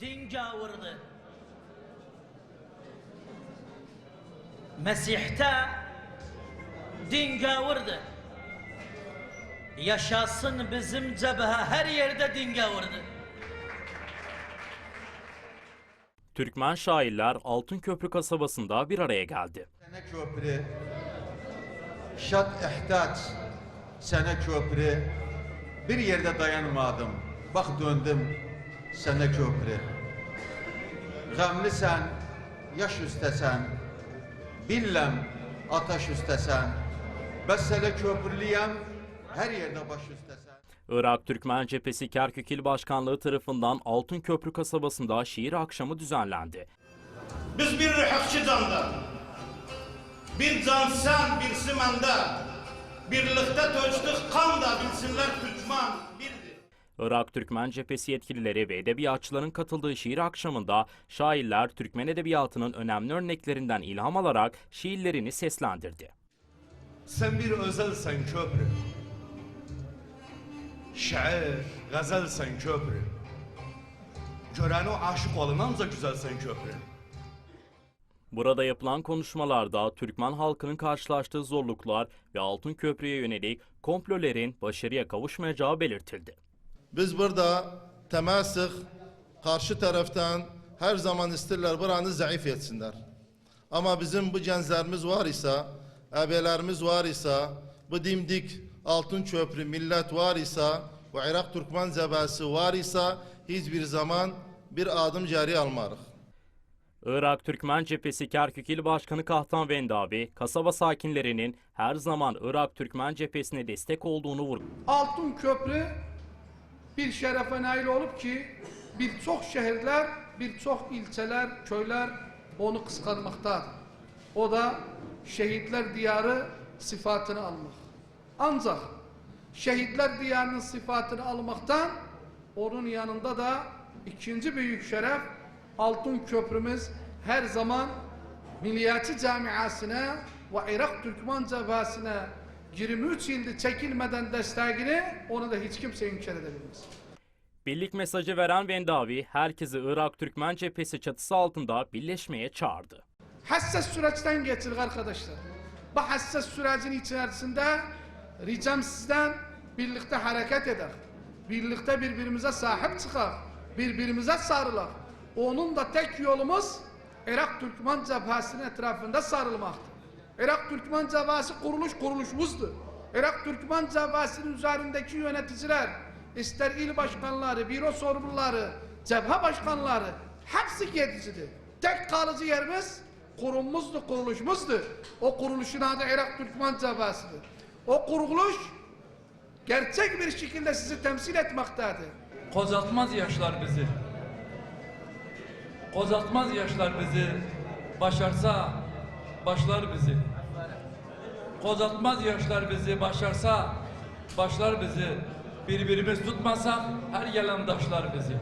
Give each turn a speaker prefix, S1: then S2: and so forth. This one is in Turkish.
S1: din gavurdu. Mesih'te din gavurdu. Yaşasın bizim cebhe her yerde din gavurdu.
S2: Türkmen şairler Altınköprü kasabasında bir araya geldi.
S3: Sene köprü, şat ihtaç, sene köprü, bir yerde dayanmadım, bak döndüm, sene köprü. Gamlı sen, yaş üstesen, billem ataş üstesen, besele köprülüyem, her yerde baş üstesen.
S2: Irak Türkmen Cephesi Kerkük İl Başkanlığı tarafından Altınköprü kasabasında şiir akşamı düzenlendi.
S4: Biz bir rühakçı candan, bir can sen, bir simende, birlikte töçtük kan da bilsinler Türkmen birdir.
S2: Irak Türkmen Cephesi yetkilileri ve edebiyatçıların katıldığı şiir akşamında şairler Türkmen edebiyatının önemli örneklerinden ilham alarak şiirlerini seslendirdi.
S5: Sen bir özelsen köprü. Şair, gazelsen köprü. Gören o aşık olunanca güzelsen köprü.
S2: Burada yapılan konuşmalarda Türkmen halkının karşılaştığı zorluklar ve Altınköprü'ye yönelik komplolerin başarıya kavuşmayacağı belirtildi.
S6: Biz burada temasık karşı taraftan her zaman isterler buranı zayıf etsinler. Ama bizim bu gençlerimiz var ise, ebelerimiz var ise, bu dimdik altın köprü millet var ise, bu Irak Türkmen zebası var ise hiçbir zaman bir adım cari almarız.
S2: Irak Türkmen Cephesi Kerkük İl Başkanı Kahtan Vendavi, kasaba sakinlerinin her zaman Irak Türkmen Cephesi'ne destek olduğunu vurguladı.
S7: Altın Köprü bir şerefe nail olup ki birçok şehirler, birçok ilçeler, köyler onu kıskanmaktadır. O da şehitler diyarı sıfatını almak. Ancak şehitler diyarının sıfatını almaktan onun yanında da ikinci büyük şeref Altın Köprümüz her zaman Milliyetçi Camiasına ve Irak Türkmen Cebhasına 23 yıldır çekilmeden desteğini onu da hiç kimse inkar edebilmez.
S2: Birlik mesajı veren Vendavi, herkesi Irak Türkmen Cephesi çatısı altında birleşmeye çağırdı.
S7: Hassas süreçten geçirdik arkadaşlar. Bu hassas sürecin içerisinde ricam sizden birlikte hareket eder. Birlikte birbirimize sahip çıkar. Birbirimize sarılır. Onun da tek yolumuz Irak Türkmen Cebhası'nın etrafında sarılmaktır. Irak Türkmen Cebhası kuruluş kuruluşumuzdur. Irak Türkmen Cebhası'nın üzerindeki yöneticiler, ister il başkanları, büro sorumluları, cephe başkanları hepsi yeticidir. Tek kalıcı yerimiz kurumumuzdur, kuruluşumuzdur. O kuruluşun adı Irak Türkmen Cebhası'dır. O kuruluş gerçek bir şekilde sizi temsil etmektedir.
S8: Kozatmaz yaşlar bizi. Kozatmaz yaşlar bizi. Başarsa başlar bizi. Kozatmaz yaşlar bizi başarsa başlar bizi. Birbirimiz tutmasak her gelen taşlar bizi.